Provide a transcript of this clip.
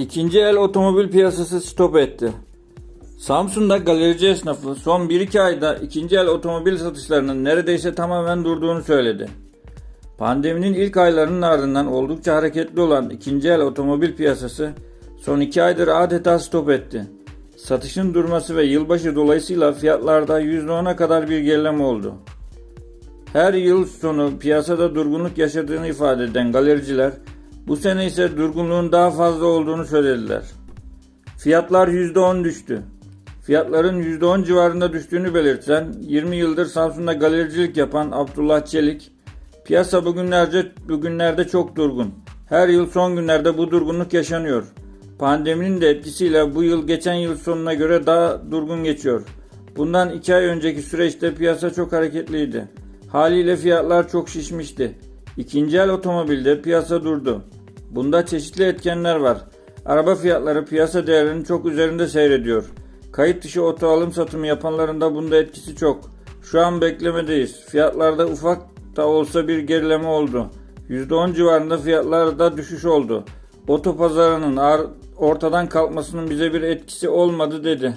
İkinci el otomobil piyasası stop etti. Samsun'da galerici esnafı son 1-2 ayda ikinci el otomobil satışlarının neredeyse tamamen durduğunu söyledi. Pandeminin ilk aylarının ardından oldukça hareketli olan ikinci el otomobil piyasası son 2 aydır adeta stop etti. Satışın durması ve yılbaşı dolayısıyla fiyatlarda %10'a kadar bir gerileme oldu. Her yıl sonu piyasada durgunluk yaşadığını ifade eden galericiler bu sene ise durgunluğun daha fazla olduğunu söylediler. Fiyatlar %10 düştü. Fiyatların %10 civarında düştüğünü belirten 20 yıldır Samsun'da galericilik yapan Abdullah Çelik, piyasa bugünlerce bugünlerde çok durgun. Her yıl son günlerde bu durgunluk yaşanıyor. Pandeminin de etkisiyle bu yıl geçen yıl sonuna göre daha durgun geçiyor. Bundan 2 ay önceki süreçte piyasa çok hareketliydi. Haliyle fiyatlar çok şişmişti. İkinci el otomobilde piyasa durdu. Bunda çeşitli etkenler var. Araba fiyatları piyasa değerinin çok üzerinde seyrediyor. Kayıt dışı oto alım satımı yapanların da bunda etkisi çok. Şu an beklemedeyiz. Fiyatlarda ufak da olsa bir gerileme oldu. %10 civarında fiyatlarda düşüş oldu. Oto pazarının ar- ortadan kalkmasının bize bir etkisi olmadı dedi.